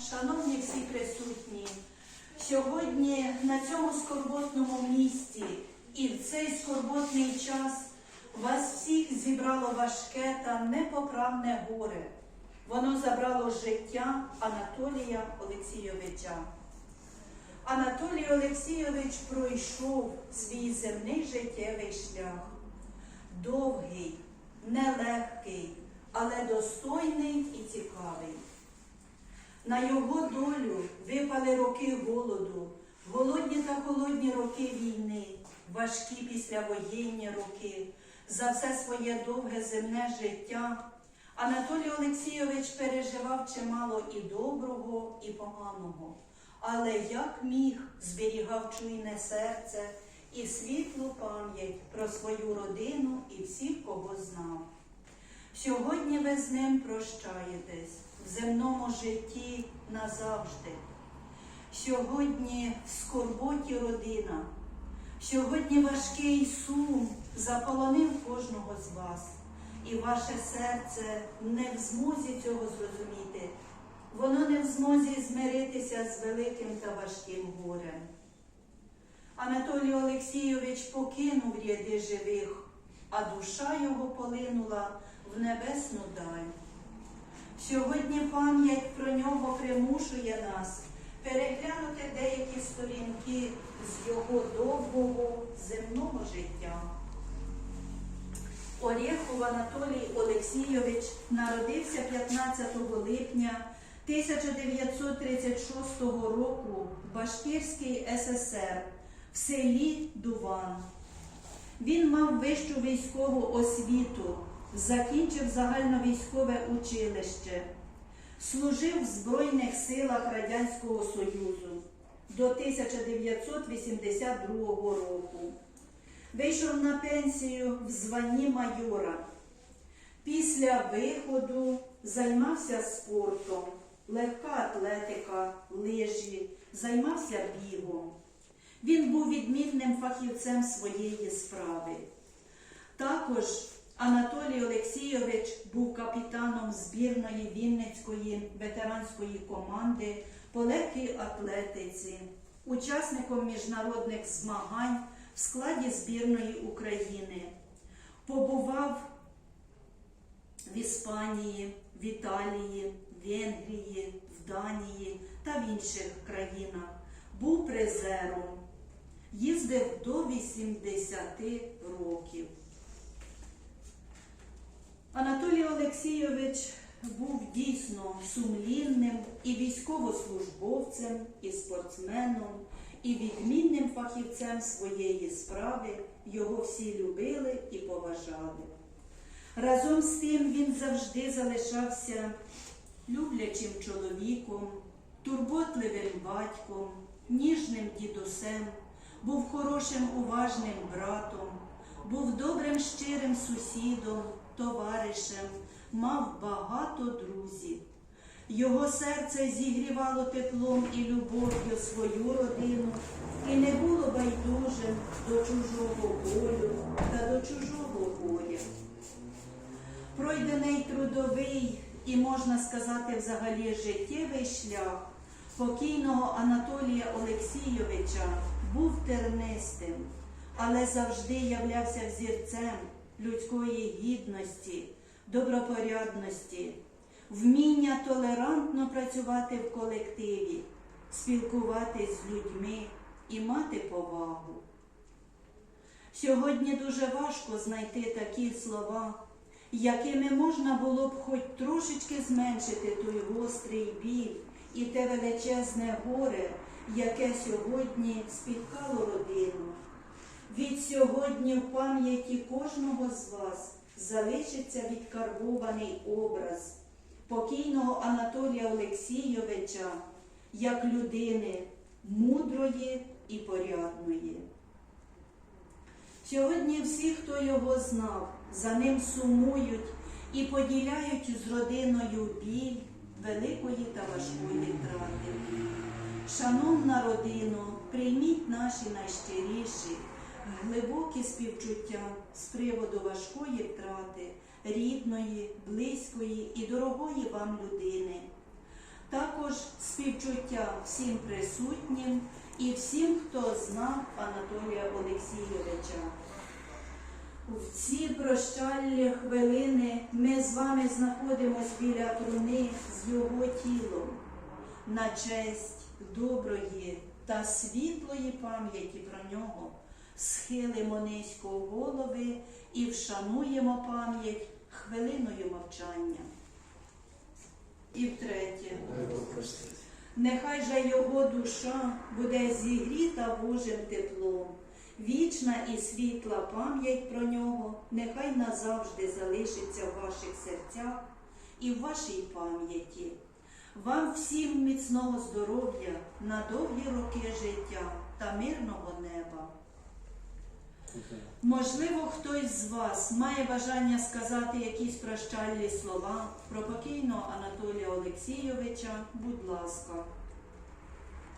шановні всі присутні, сьогодні на цьому скорботному місці і в цей скорботний час вас всіх зібрало важке та непоправне горе. Воно забрало життя Анатолія Олексійовича. Анатолій Олексійович пройшов свій земний життєвий шлях. Довгий, нелегкий, але достойний і цікавий. На його долю випали роки голоду, голодні та холодні роки війни, важкі післявоєнні роки. За все своє довге земне життя Анатолій Олексійович переживав чимало і доброго, і поганого. Але як міг зберігав чуйне серце і світлу пам'ять про свою родину і всіх, кого знав. Сьогодні ви з ним прощаєтесь в земному житті назавжди. Сьогодні в скорботі родина, сьогодні важкий сум заполонив кожного з вас, і ваше серце не в змозі цього зрозуміти. Воно не в змозі змиритися з великим та важким горем. Анатолій Олексійович покинув ряди живих, а душа його полинула в небесну даль. Сьогодні пам'ять про нього примушує нас переглянути деякі сторінки з його довгого земного життя. Орєхов Анатолій Олексійович народився 15 липня 1936 року в Башкирській ССР в селі Дуван. Він мав вищу військову освіту, закінчив загальновійськове училище, служив в Збройних силах Радянського Союзу до 1982 року. Вийшов на пенсію в званні майора. Після виходу займався спортом, легка атлетика, лижі, займався бігом. Він був відмінним фахівцем своєї справи. Також Анатолій Олексійович був капітаном збірної Вінницької ветеранської команди по легкій атлетиці, учасником міжнародних змагань в складі збірної України. Побував в Іспанії, в Італії, в Венгрії, в Данії та в інших країнах. Був призером, їздив до 80 років. Анатолій Олексійович був дійсно сумлінним і військовослужбовцем, і спортсменом, і відмінним фахівцем своєї справи. Його всі любили і поважали. Разом з тим він завжди залишався люблячим чоловіком, турботливим батьком, ніжним дідусем, був хорошим уважним братом, був добрим щирим сусідом, товаришем, мав багато друзів. Його серце зігрівало теплом і любов'ю свою родину і не було байдужим до чужого болю та до чужого горя. Пройдений трудовий і, можна сказати, взагалі життєвий шлях покійного Анатолія Олексійовича був тернистим, але завжди являвся взірцем людської гідності, добропорядності, вміння толерантно працювати в колективі, спілкуватись з людьми і мати повагу. Сьогодні дуже важко знайти такі слова, якими можна було б хоч трошечки зменшити той гострий біль і те величезне горе, яке сьогодні спіткало родину. Від сьогодні в пам'яті кожного з вас залишиться відкарбований образ покійного Анатолія Олексійовича як людини мудрої і порядної. Сьогодні всі, хто його знав, за ним сумують і поділяють з родиною біль великої та важкої втрати. Шановна родино, прийміть наші найщиріші, глибокі співчуття з приводу важкої втрати, рідної, близької і дорогої вам людини. Також співчуття всім присутнім і всім, хто знав Анатолія Олексійовича. В ці прощальні хвилини ми з вами знаходимось біля труни з його тілом на честь доброї та світлої пам'яті про нього. Схилимо низько голови і вшануємо пам'ять хвилиною мовчання. І втретє. Нехай же його душа буде зігріта Божим теплом, вічна і світла пам'ять про нього, нехай назавжди залишиться в ваших серцях і в вашій пам'яті. Вам всім міцного здоров'я на довгі роки життя та мирного неба. Можливо, хтось з вас має бажання сказати якісь прощальні слова про покійного Анатолія Олексійовича. Будь ласка.